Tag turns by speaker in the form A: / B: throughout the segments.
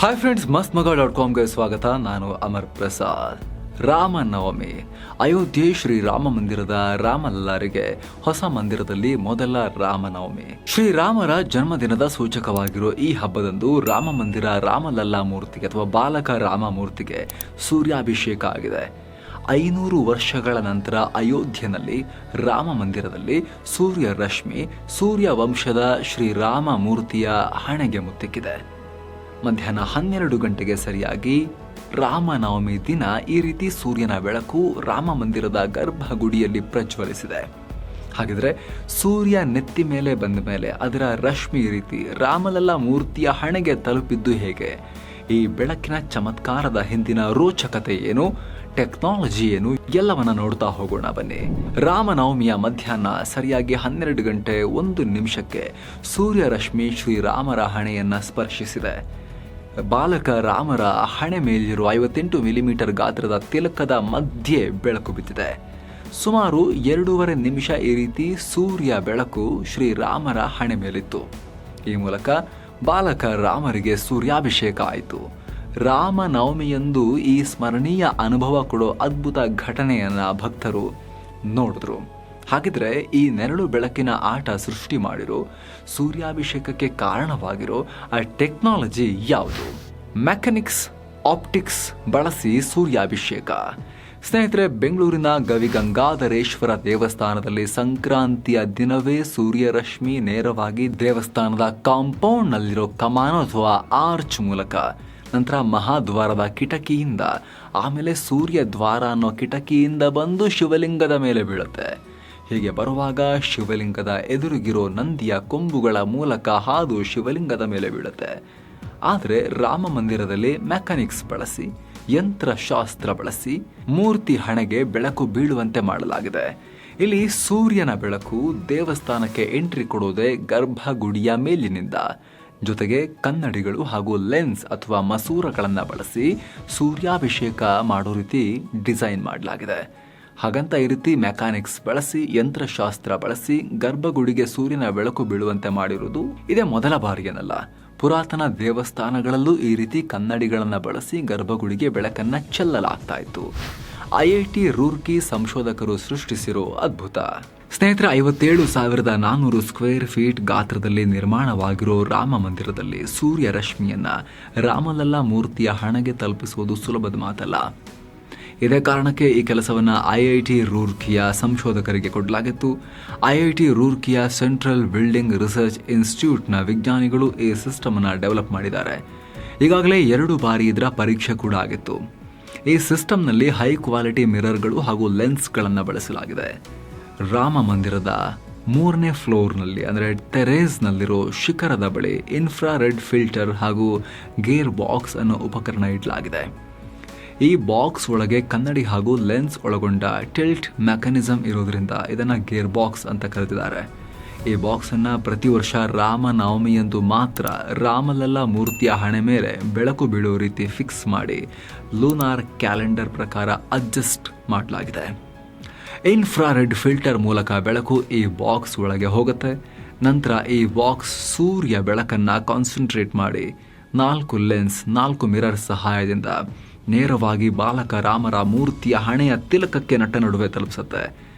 A: Hi friends ಮಸ್ತ್ ಮಗ dot ಕಾಮ್ಗೆ ಸ್ವಾಗತ. ನಾನು ಅಮರ್ ಪ್ರಸಾದ್. ರಾಮನವಮಿ ಅಯೋಧ್ಯೆ ಶ್ರೀ ರಾಮ ಮಂದಿರದ ರಾಮಲಲ್ಲಾರಿಗೆ ಹೊಸ ಮಂದಿರದಲ್ಲಿ ಮೊದಲ ರಾಮನವಮಿ ಶ್ರೀರಾಮರ ಜನ್ಮದಿನದ ಸೂಚಕವಾಗಿರೋ ಈ ಹಬ್ಬದಂದು ರಾಮ ಮಂದಿರ ರಾಮಲಲ್ಲಾ ಮೂರ್ತಿಗೆ ಅಥವಾ ಬಾಲಕ ರಾಮ ಮೂರ್ತಿಗೆ ಸೂರ್ಯಾಭಿಷೇಕ ಆಗಿದೆ. ಐನೂರು ವರ್ಷಗಳ ನಂತರ ಅಯೋಧ್ಯೆಯಲ್ಲಿ ರಾಮ ಮಂದಿರದಲ್ಲಿ ಸೂರ್ಯ ರಶ್ಮಿ ಸೂರ್ಯ ವಂಶದ ಶ್ರೀರಾಮ ಮೂರ್ತಿಯ ಹಣೆಗೆ ಮುತ್ತಿಕ್ಕಿದೆ. ಮಧ್ಯಾಹ್ನ ಹನ್ನೆರಡು ಗಂಟೆಗೆ ಸರಿಯಾಗಿ ರಾಮನವಮಿ ದಿನ ಈ ರೀತಿ ಸೂರ್ಯನ ಬೆಳಕು ರಾಮ ಮಂದಿರದ ಗರ್ಭಗುಡಿಯಲ್ಲಿ ಪ್ರಜ್ವಲಿಸಿದೆ. ಹಾಗಿದ್ರೆ ಸೂರ್ಯ ನೆತ್ತಿ ಮೇಲೆ ಬಂದ ಮೇಲೆ ಅದರ ರಶ್ಮಿ ರೀತಿ ರಾಮಲಲ್ಲ ಮೂರ್ತಿಯ ಹಣೆಗೆ ತಲುಪಿದ್ದು ಹೇಗೆ? ಈ ಬೆಳಕಿನ ಚಮತ್ಕಾರದ ಹಿಂದಿನ ರೋಚಕತೆ ಏನು? ಟೆಕ್ನಾಲಜಿ ಏನು? ಎಲ್ಲವನ್ನ ನೋಡ್ತಾ ಹೋಗೋಣ ಬನ್ನಿ. ರಾಮನವಮಿಯ ಮಧ್ಯಾಹ್ನ ಸರಿಯಾಗಿ ಹನ್ನೆರಡು ಗಂಟೆ ಒಂದು ನಿಮಿಷಕ್ಕೆ ಸೂರ್ಯ ರಶ್ಮಿ ಶ್ರೀರಾಮರ ಹಣೆಯನ್ನ ಸ್ಪರ್ಶಿಸಿದೆ. ಬಾಲಕ ರಾಮರ ಹಣೆ ಮೇಲಿರುವ ಐವತ್ತೆಂಟು ಮಿಲಿಮೀಟರ್ ಗಾತ್ರದ ತಿಲಕದ ಮಧ್ಯೆ ಬೆಳಕು ಬಿದ್ದಿದೆ. ಸುಮಾರು ಎರಡೂವರೆ ನಿಮಿಷ ಈ ರೀತಿ ಸೂರ್ಯ ಬೆಳಕು ಶ್ರೀರಾಮರ ಹಣೆ ಮೇಲಿತ್ತು. ಈ ಮೂಲಕ ಬಾಲಕ ರಾಮರಿಗೆ ಸೂರ್ಯಾಭಿಷೇಕ ಆಯಿತು. ರಾಮನವಮಿಯಂದು ಈ ಸ್ಮರಣೀಯ ಅನುಭವ ಕೊಡೋ ಅದ್ಭುತ ಘಟನೆಯನ್ನು ಭಕ್ತರು ನೋಡಿದ್ರು. ಹಾಗಿದ್ರೆ ಈ ನೆರಳು ಬೆಳಕಿನ ಆಟ ಸೃಷ್ಟಿ ಮಾಡಿರೋ ಸೂರ್ಯಾಭಿಷೇಕಕ್ಕೆ ಕಾರಣವಾಗಿರೋ ಆ ಟೆಕ್ನಾಲಜಿ ಯಾವುದು? ಮೆಕ್ಯಾನಿಕ್ಸ್, ಆಪ್ಟಿಕ್ಸ್ ಬಳಸಿ ಸೂರ್ಯಾಭಿಷೇಕ. ಸ್ನೇಹಿತರೆ, ಬೆಂಗಳೂರಿನ ಗವಿಗಂಗಾಧರೇಶ್ವರ ದೇವಸ್ಥಾನದಲ್ಲಿ ಸಂಕ್ರಾಂತಿಯ ದಿನವೇ ಸೂರ್ಯರಶ್ಮಿ ನೇರವಾಗಿ ದೇವಸ್ಥಾನದ ಕಾಂಪೌಂಡ್ನಲ್ಲಿರೋ ಅಥವಾ ಆರ್ಚ್ ಮೂಲಕ, ನಂತರ ಮಹಾದ್ವಾರದ ಕಿಟಕಿಯಿಂದ, ಆಮೇಲೆ ಸೂರ್ಯ ದ್ವಾರ ಅನ್ನೋ ಕಿಟಕಿಯಿಂದ ಬಂದು ಶಿವಲಿಂಗದ ಮೇಲೆ ಬೀಳುತ್ತೆ. ಹೀಗೆ ಬರುವಾಗ ಶಿವಲಿಂಗದ ಎದುರಿಗಿರೋ ನಂದಿಯ ಕೊಂಬುಗಳ ಮೂಲಕ ಹಾದು ಶಿವಲಿಂಗದ ಮೇಲೆ ಬೀಳುತ್ತೆ. ಆದರೆ ರಾಮ ಮಂದಿರದಲ್ಲಿ ಮೆಕ್ಯಾನಿಕ್ಸ್ ಬಳಸಿ, ಯಂತ್ರಶಾಸ್ತ್ರ ಬಳಸಿ, ಮೂರ್ತಿ ಹಣೆಗೆ ಬೆಳಕು ಬೀಳುವಂತೆ ಮಾಡಲಾಗಿದೆ. ಇಲ್ಲಿ ಸೂರ್ಯನ ಬೆಳಕು ದೇವಸ್ಥಾನಕ್ಕೆ ಎಂಟ್ರಿ ಕೊಡೋದೇ ಗರ್ಭಗುಡಿಯ ಮೇಲಿನಿಂದ. ಜೊತೆಗೆ ಕನ್ನಡಿಗಳು ಹಾಗೂ ಲೆನ್ಸ್ ಅಥವಾ ಮಸೂರಗಳನ್ನು ಬಳಸಿ ಸೂರ್ಯಾಭಿಷೇಕ ಮಾಡೋ ರೀತಿ ಡಿಸೈನ್ ಮಾಡಲಾಗಿದೆ. ಹಾಗಂತ ಈ ರೀತಿ ಮೆಕ್ಯಾನಿಕ್ಸ್ ಬಳಸಿ, ಯಂತ್ರಶಾಸ್ತ್ರ ಬಳಸಿ, ಗರ್ಭಗುಡಿಗೆ ಸೂರ್ಯನ ಬೆಳಕು ಬೀಳುವಂತೆ ಮಾಡಿರುವುದು ಇದೇ ಮೊದಲ ಬಾರಿಯೇನಲ್ಲ. ಪುರಾತನ ದೇವಸ್ಥಾನಗಳಲ್ಲೂ ಈ ರೀತಿ ಕನ್ನಡಿಗಳನ್ನು ಬಳಸಿ ಗರ್ಭಗುಡಿಗೆ ಬೆಳಕನ್ನು ಚೆಲ್ಲಲಾಗ್ತಾ ಇತ್ತು ಐ ರೂರ್ಕಿ ಸಂಶೋಧಕರು ಸೃಷ್ಟಿಸಿರೋ ಅದ್ಭುತ. ಸ್ನೇಹಿತರ, ಐವತ್ತೇಳು ಸಾವಿರದ ನಾನ್ನೂರು ಸ್ಕ್ವೇರ್ ಫೀಟ್ ಗಾತ್ರದಲ್ಲಿ ನಿರ್ಮಾಣವಾಗಿರೋ ರಾಮ ಮಂದಿರದಲ್ಲಿ ಸೂರ್ಯ ರಶ್ಮಿಯನ್ನ ರಾಮಲಲ್ಲಾ ಮೂರ್ತಿಯ ಹಣೆಗೆ ತಲುಪಿಸುವುದು ಸುಲಭದ ಮಾತಲ್ಲ. ಇದೇ ಕಾರಣಕ್ಕೆ ಈ ಕೆಲಸವನ್ನು ಐ ಐ ಟಿ ರೂರ್ಕಿಯ ಸಂಶೋಧಕರಿಗೆ ಕೊಡಲಾಗಿತ್ತು. ಐ ಐ ಟಿ ರೂರ್ಕಿಯ ಸೆಂಟ್ರಲ್ ಬಿಲ್ಡಿಂಗ್ ರಿಸರ್ಚ್ ಇನ್ಸ್ಟಿಟ್ಯೂಟ್ನ ವಿಜ್ಞಾನಿಗಳು ಈ ಸಿಸ್ಟಮ್ ಅನ್ನು ಡೆವಲಪ್ ಮಾಡಿದ್ದಾರೆ. ಈಗಾಗಲೇ ಎರಡು ಬಾರಿ ಇದರ ಪರೀಕ್ಷೆ ಕೂಡ ಆಗಿತ್ತು. ಈ ಸಿಸ್ಟಮ್ನಲ್ಲಿ ಹೈ ಕ್ವಾಲಿಟಿ ಮಿರರ್ಗಳು ಹಾಗೂ ಲೆನ್ಸ್ಗಳನ್ನು ಬಳಸಲಾಗಿದೆ. ರಾಮ ಮಂದಿರದ ಮೂರನೇ ಫ್ಲೋರ್ನಲ್ಲಿ, ಅಂದರೆ ಟೆರೇಸ್ನಲ್ಲಿರೋ ಶಿಖರದ ಬಳಿ ಇನ್ಫ್ರಾರೆಡ್ ಫಿಲ್ಟರ್ ಹಾಗೂ ಗೇರ್ ಬಾಕ್ಸ್ ಅನ್ನೋ ಉಪಕರಣ ಇಡಲಾಗಿದೆ. ಈ ಬಾಕ್ಸ್ ಒಳಗೆ ಕನ್ನಡಿ ಹಾಗೂ ಲೆನ್ಸ್ ಒಳಗೊಂಡ ಟಿಲ್ಟ್ ಮೆಕ್ಯಾನಿಸಮ್ ಇರೋದ್ರಿಂದ ಇದನ್ನು ಗೇರ್ ಬಾಕ್ಸ್ ಅಂತ ಕರೆದಿದ್ದಾರೆ ಈ ಬಾಕ್ಸ್ ಅನ್ನ ಪ್ರತಿ ವರ್ಷ ರಾಮನವಮಿಯಂದು ಮಾತ್ರ ರಾಮಲಲ್ಲ ಮೂರ್ತಿಯ ಹಣೆ ಮೇಲೆ ಬೆಳಕು ಬೀಳೋ ರೀತಿ ಫಿಕ್ಸ್ ಮಾಡಿ ಲೂನಾರ್ ಕ್ಯಾಲೆಂಡರ್ ಪ್ರಕಾರ ಅಡ್ಜಸ್ಟ್ ಮಾಡಲಾಗಿದೆ. ಇನ್ಫ್ರಾರೆಡ್ ಫಿಲ್ಟರ್ ಮೂಲಕ ಬೆಳಕು ಈ ಬಾಕ್ಸ್ ಒಳಗೆ ಹೋಗುತ್ತೆ. ನಂತರ ಈ ಬಾಕ್ಸ್ ಸೂರ್ಯ ಬೆಳಕನ್ನು ಕಾನ್ಸಂಟ್ರೇಟ್ ಮಾಡಿ ನಾಲ್ಕು ಲೆನ್ಸ್ ನಾಲ್ಕು ಮಿರರ್ ಸಹಾಯದಿಂದ ನೇರವಾಗಿ ಬಾಲಕ ರಾಮರ ಮೂರ್ತಿಯ ಹಣೆಯ ತಿಲಕಕ್ಕೆ ನಟ ನಡುವೆ ತಲುಪಿಸುತ್ತೆ.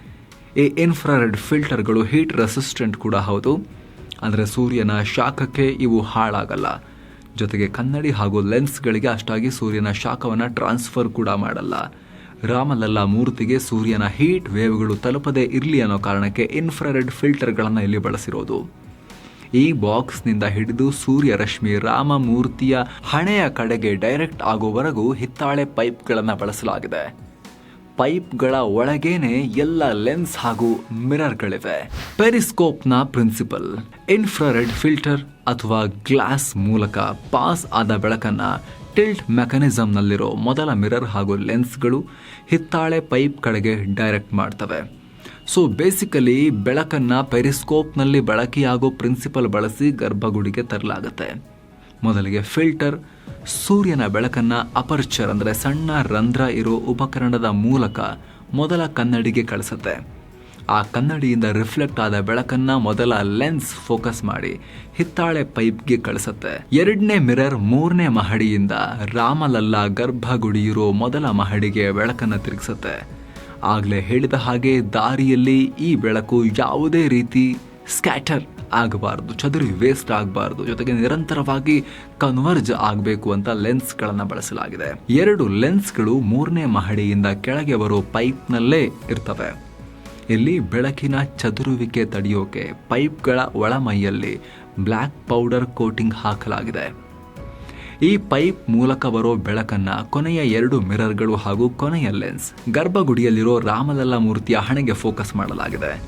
A: ಈ ಇನ್ಫ್ರಾರೆಡ್ ಫಿಲ್ಟರ್ಗಳು ಹೀಟ್ ರೆಸಿಸ್ಟೆಂಟ್ ಕೂಡ ಹೌದು. ಅಂದರೆ ಸೂರ್ಯನ ಶಾಖಕ್ಕೆ ಇವು ಹಾಳಾಗಲ್ಲ. ಜೊತೆಗೆ ಕನ್ನಡಿ ಹಾಗೂ ಲೆನ್ಸ್ಗಳಿಗೆ ಅಷ್ಟಾಗಿ ಸೂರ್ಯನ ಶಾಖವನ್ನು ಟ್ರಾನ್ಸ್ಫರ್ ಕೂಡ ಮಾಡಲ್ಲ. ರಾಮಲಲ್ಲ ಮೂರ್ತಿಗೆ ಸೂರ್ಯನ ಹೀಟ್ ವೇವ್ಗಳು ತಲುಪದೇ ಇರಲಿ ಅನ್ನೋ ಕಾರಣಕ್ಕೆ ಇನ್ಫ್ರಾರೆಡ್ ಫಿಲ್ಟರ್ಗಳನ್ನು ಇಲ್ಲಿ ಬಳಸಿರೋದು. ಈ ಬಾಕ್ಸ್ನಿಂದ ಹಿಡಿದು ಸೂರ್ಯ ರಶ್ಮಿ ರಾಮ ಮೂರ್ತಿಯ ಹಣೆಯ ಕಡೆಗೆ ಡೈರೆಕ್ಟ್ ಆಗೋವರೆಗೂ ಹಿತ್ತಾಳೆ ಪೈಪ್ಗಳನ್ನು ಬಳಸಲಾಗಿದೆ. ಪೈಪ್ಗಳ ಒಳಗೇನೆ ಎಲ್ಲ ಲೆನ್ಸ್ ಹಾಗೂ ಮಿರರ್ಗಳಿವೆ. ಪೆರಿಸ್ಕೋಪ್ನ ಪ್ರಿನ್ಸಿಪಲ್, ಇನ್ಫ್ರಾರೆಡ್ ಫಿಲ್ಟರ್ ಅಥವಾ ಗ್ಲಾಸ್ ಮೂಲಕ ಪಾಸ್ ಆದ ಬೆಳಕನ್ನ ಟಿಲ್ಟ್ ಮೆಕ್ಯಾನಿಸಮ್ನಲ್ಲಿರೋ ಮೊದಲ ಮಿರರ್ ಹಾಗೂ ಲೆನ್ಸ್ಗಳು ಹಿತ್ತಾಳೆ ಪೈಪ್ ಕಡೆಗೆ ಡೈರೆಕ್ಟ್ ಮಾಡ್ತವೆ. ಸೊ ಬೇಸಿಕಲಿ ಬೆಳಕನ್ನ ಪೆರಿಸ್ಕೋಪ್ನಲ್ಲಿ ಬಳಕೆಯಾಗೋ ಪ್ರಿನ್ಸಿಪಲ್ ಬಳಸಿ ಗರ್ಭಗುಡಿಗೆ ತರಲಾಗುತ್ತೆ. ಮೊದಲಿಗೆ ಫಿಲ್ಟರ್ ಸೂರ್ಯನ ಬೆಳಕನ್ನ ಅಪರ್ಚರ್ ಅಂದರೆ ಸಣ್ಣ ರಂಧ್ರ ಇರೋ ಉಪಕರಣದ ಮೂಲಕ ಮೊದಲ ಕನ್ನಡಿಗೆ ಕಳಿಸುತ್ತೆ. ಆ ಕನ್ನಡಿಯಿಂದ ರಿಫ್ಲೆಕ್ಟ್ ಆದ ಬೆಳಕನ್ನ ಮೊದಲ ಲೆನ್ಸ್ ಫೋಕಸ್ ಮಾಡಿ ಹಿತ್ತಾಳೆ ಪೈಪ್ಗೆ ಕಳಿಸುತ್ತೆ. ಎರಡನೇ ಮಿರರ್ ಮೂರನೇ ಮಹಡಿಯಿಂದ ರಾಮಲಲ್ಲ ಗರ್ಭಗುಡಿಯಿರೋ ಮೊದಲ ಮಹಡಿಗೆ ಬೆಳಕನ್ನ ತಿರುಗಿಸುತ್ತೆ. ಆಗ್ಲೇ ಹೇಳಿದ ಹಾಗೆ ದಾರಿಯಲ್ಲಿ ಈ ಬೆಳಕು ಯಾವುದೇ ರೀತಿ ಸ್ಕ್ಯಾಟರ್ ಆಗಬಾರ್ದು, ಚದುರಿ ವೇಸ್ಟ್ ಆಗಬಾರ್ದು. ಜೊತೆಗೆ ನಿರಂತರವಾಗಿ ಕನ್ವರ್ಜ್ ಆಗಬೇಕು ಅಂತ ಲೆನ್ಸ್ಗಳನ್ನು ಬಳಸಲಾಗಿದೆ. ಎರಡು ಲೆನ್ಸ್ಗಳು ಮೂರನೇ ಮಹಡಿಯಿಂದ ಕೆಳಗೆ ಬರೋ ಪೈಪ್ನಲ್ಲೇ ಇರ್ತವೆ. ಇಲ್ಲಿ ಬೆಳಕಿನ ಚದುರುವಿಕೆ ತಡೆಯೋಕೆ ಪೈಪ್ಗಳ ಒಳಮೈಯಲ್ಲಿ ಬ್ಲ್ಯಾಕ್ ಪೌಡರ್ ಕೋಟಿಂಗ್ ಹಾಕಲಾಗಿದೆ. ಈ ಪೈಪ್ ಮೂಲಕ ಬರೋ ಬೆಳಕನ್ನ ಕೊನೆಯ ಎರಡು ಮಿರರ್ಗಳು ಹಾಗೂ ಕೊನೆಯ ಲೆನ್ಸ್. ಗರ್ಭಗುಡಿಯಲ್ಲಿರೋ ರಾಮಲಲ್ಲ ಮೂರ್ತಿಯ ಹಣೆಗೆ ಫೋಕಸ್ ಮಾಡಲಾಗಿದೆ.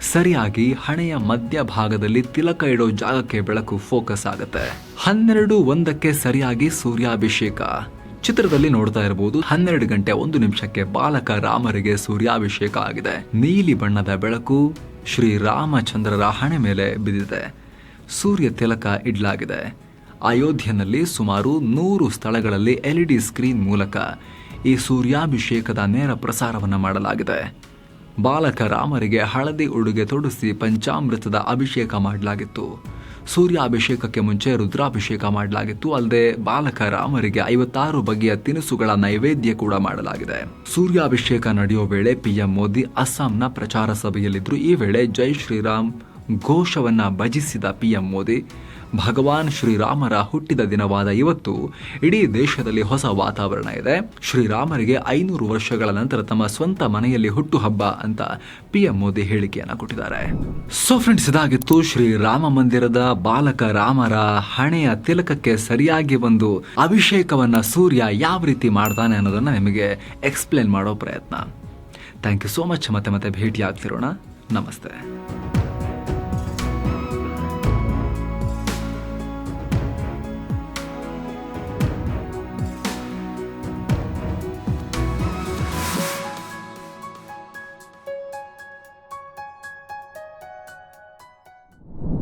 A: ಸರಿಯಾಗಿ ಹಣೆಯ ಮಧ್ಯಭಾಗದಲ್ಲಿ ತಿಲಕ ಇಡೋ ಜಾಗಕ್ಕೆ ಬೆಳಕು ಫೋಕಸ್ ಆಗುತ್ತೆ. ಹನ್ನೆರಡು ಒಂದಕ್ಕೆ ಸರಿಯಾಗಿ ಸೂರ್ಯಾಭಿಷೇಕ. ಚಿತ್ರದಲ್ಲಿ ನೋಡ್ತಾ ಇರಬಹುದು ಹನ್ನೆರಡು ಗಂಟೆ ಒಂದು ನಿಮಿಷಕ್ಕೆ ಬಾಲಕ ರಾಮರಿಗೆ ಸೂರ್ಯಾಭಿಷೇಕ ಆಗಿದೆ. ನೀಲಿ ಬಣ್ಣದ ಬೆಳಕು ಶ್ರೀ ರಾಮಚಂದ್ರರ ಹಣೆ ಮೇಲೆ ಬಿದ್ದಿದೆ. ಸೂರ್ಯ ತಿಲಕ ಇಡ್ಲಾಗಿದೆ. ಅಯೋಧ್ಯೆಯಲ್ಲಿ ಸುಮಾರು ನೂರು ಸ್ಥಳಗಳಲ್ಲಿ ಎಲ್ಇಡಿ ಸ್ಕ್ರೀನ್ ಮೂಲಕ ಈ ಸೂರ್ಯಾಭಿಷೇಕದ ನೇರ ಪ್ರಸಾರವನ್ನು ಮಾಡಲಾಗಿದೆ. ಬಾಲಕ ರಾಮರಿಗೆ ಹಳದಿ ಉಡುಗೆ ತೊಡಿಸಿ ಪಂಚಾಮೃತದ ಅಭಿಷೇಕ ಮಾಡಲಾಗಿತ್ತು. ಸೂರ್ಯಾಭಿಷೇಕಕ್ಕೆ ಮುಂಚೆ ರುದ್ರಾಭಿಷೇಕ ಮಾಡಲಾಗಿತ್ತು, ಅಲ್ಲದೆ ಬಾಲಕ ರಾಮರಿಗೆ ಐವತ್ತಾರು ಬಗೆಯ ತಿನಿಸುಗಳ ನೈವೇದ್ಯ ಕೂಡ ಮಾಡಲಾಗಿದೆ. ಸೂರ್ಯಾಭಿಷೇಕ ನಡೆಯುವ ವೇಳೆ ಪಿಎಂ ಮೋದಿ ಅಸ್ಸಾಂನ ಪ್ರಚಾರ ಸಭೆಯಲ್ಲಿದ್ದರು ಈ ವೇಳೆ ಜೈ ಶ್ರೀರಾಮ್ ಘೋಷವನ್ನ ಭಜಿಸಿದ ಪಿಎಂ ಮೋದಿ ಭಗವಾನ್ ಶ್ರೀರಾಮರ ಹುಟ್ಟಿದ ದಿನವಾದ ಇವತ್ತು ಇಡೀ ದೇಶದಲ್ಲಿ ಹೊಸ ವಾತಾವರಣ ಇದೆ. ಶ್ರೀರಾಮರಿಗೆ ಐನೂರು ವರ್ಷಗಳ ನಂತರ ತಮ್ಮ ಸ್ವಂತ ಮನೆಯಲ್ಲಿ ಹುಟ್ಟುಹಬ್ಬ ಅಂತ ಪಿಎಂ ಮೋದಿ ಹೇಳಿಕೆಯನ್ನು ಕೊಟ್ಟಿದ್ದಾರೆ. ಸೊ ಫ್ರೆಂಡ್ಸ್ ಇದಾಗಿತ್ತು ಶ್ರೀರಾಮ ಮಂದಿರದ ಬಾಲಕ ರಾಮರ ಹಣೆಯ ತಿಲಕಕ್ಕೆ ಸರಿಯಾಗಿ ಒಂದು ಅಭಿಷೇಕವನ್ನ ಸೂರ್ಯ ಯಾವ ರೀತಿ ಮಾಡ್ತಾನೆ ಅನ್ನೋದನ್ನ ನಿಮಗೆ ಎಕ್ಸ್ಪ್ಲೇನ್ ಮಾಡೋ ಪ್ರಯತ್ನ. ಥ್ಯಾಂಕ್ ಯು ಸೋ ಮಚ್ ಮತ್ತೆ ಮತ್ತೆ ಭೇಟಿ ಆಗ್ತಿರೋಣ ನಮಸ್ತೆ.